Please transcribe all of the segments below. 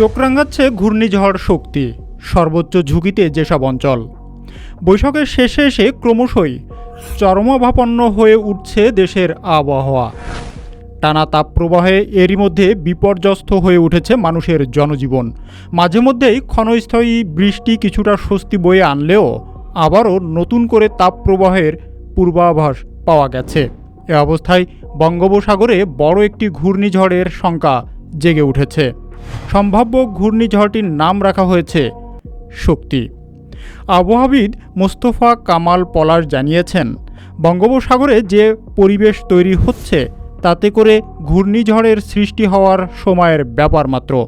চোখ রাঙাচ্ছে ঘূর্ণিঝড় শক্তি, সর্বোচ্চ ঝুঁকিতে যেসব অঞ্চল। বৈশাখের শেষে এসে ক্রমশই চরমাভাপন্ন হয়ে উঠছে দেশের আবহাওয়া। টানা তাপপ্রবাহে এরই মধ্যে বিপর্যস্ত হয়ে উঠেছে মানুষের জনজীবন। মাঝে মধ্যেই ক্ষণস্থায়ী বৃষ্টি কিছুটা স্বস্তি বয়ে আনলেও আবারও নতুন করে তাপপ্রবাহের পূর্বাভাস পাওয়া গেছে। এ অবস্থায় বঙ্গোপসাগরে বড় একটি ঘূর্ণিঝড়ের শঙ্কা জেগে উঠেছে। সম্ভাব্য ঘূর্ণিঝড়টির নাম রাখা হয়েছে শক্তি। আবহাওয়াবিদ মোস্তফা কামাল পলাশ জানিয়েছেন, বঙ্গোপসাগরে যে পরিবেশ তৈরি হচ্ছে, তাতে করে ঘূর্ণিঝড়ের সৃষ্টি হওয়ার সময়ের ব্যাপার মাত্র।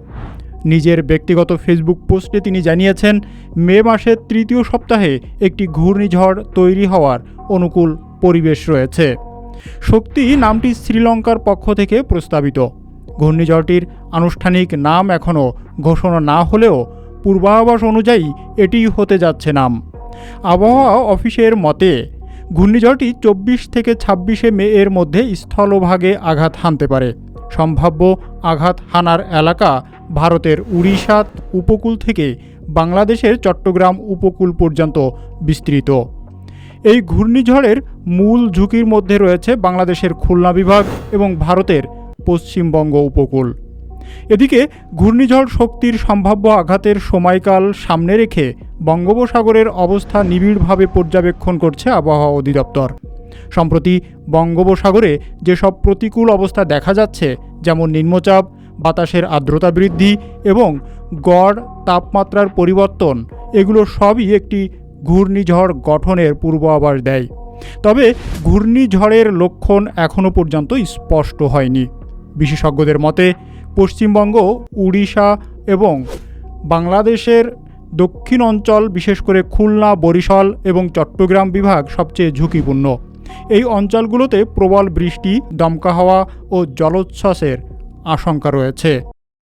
নিজের ব্যক্তিগত ফেসবুক পোস্টে তিনি জানিয়েছেন, মে মাসের তৃতীয় সপ্তাহে একটি ঘূর্ণিঝড় তৈরি হওয়ার অনুকূল পরিবেশ রয়েছে। শক্তি নামটি শ্রীলঙ্কার পক্ষ থেকে প্রস্তাবিত। ঘূর্ণিঝড়টির আনুষ্ঠানিক নাম এখনও ঘোষণা না হলেও পূর্বাভাস অনুযায়ী এটিই হতে যাচ্ছে নাম। আবহাওয়া অফিসের মতে, ঘূর্ণিঝড়টি চব্বিশ থেকে ছাব্বিশে মে এর মধ্যে স্থলভাগে আঘাত হানতে পারে। সম্ভাব্য আঘাত হানার এলাকা ভারতের উড়িষ্যা উপকূল থেকে বাংলাদেশের চট্টগ্রাম উপকূল পর্যন্ত বিস্তৃত। এই ঘূর্ণিঝড়ের মূল ঝুঁকির মধ্যে রয়েছে বাংলাদেশের খুলনা বিভাগ এবং ভারতের পশ্চিমবঙ্গ উপকূল। এদিকে ঘূর্ণিঝড় শক্তির সম্ভাব্য আঘাতের সময়কাল সামনে রেখে বঙ্গোপসাগরের অবস্থা নিবিড়ভাবে পর্যবেক্ষণ করছে আবহাওয়া অধিদপ্তর। সম্প্রতি বঙ্গোপসাগরে যেসব প্রতিকূল অবস্থা দেখা যাচ্ছে, যেমন নিম্নচাপ, বাতাসের আর্দ্রতা বৃদ্ধি এবং গড় তাপমাত্রার পরিবর্তন, এগুলো সবই একটি ঘূর্ণিঝড় গঠনের পূর্বাভাস দেয়। তবে ঘূর্ণিঝড়ের লক্ষণ এখনও পর্যন্ত স্পষ্ট হয়নি। বিশেষজ্ঞদের মতে, পশ্চিমবঙ্গ, উড়িষ্যা এবং বাংলাদেশের দক্ষিণ অঞ্চল, বিশেষ করে খুলনা, বরিশাল এবং চট্টগ্রাম বিভাগ সবচেয়ে ঝুঁকিপূর্ণ। এই অঞ্চলগুলোতে প্রবল বৃষ্টি, দমকা হাওয়া ও জলোচ্ছ্বাসের আশঙ্কা রয়েছে।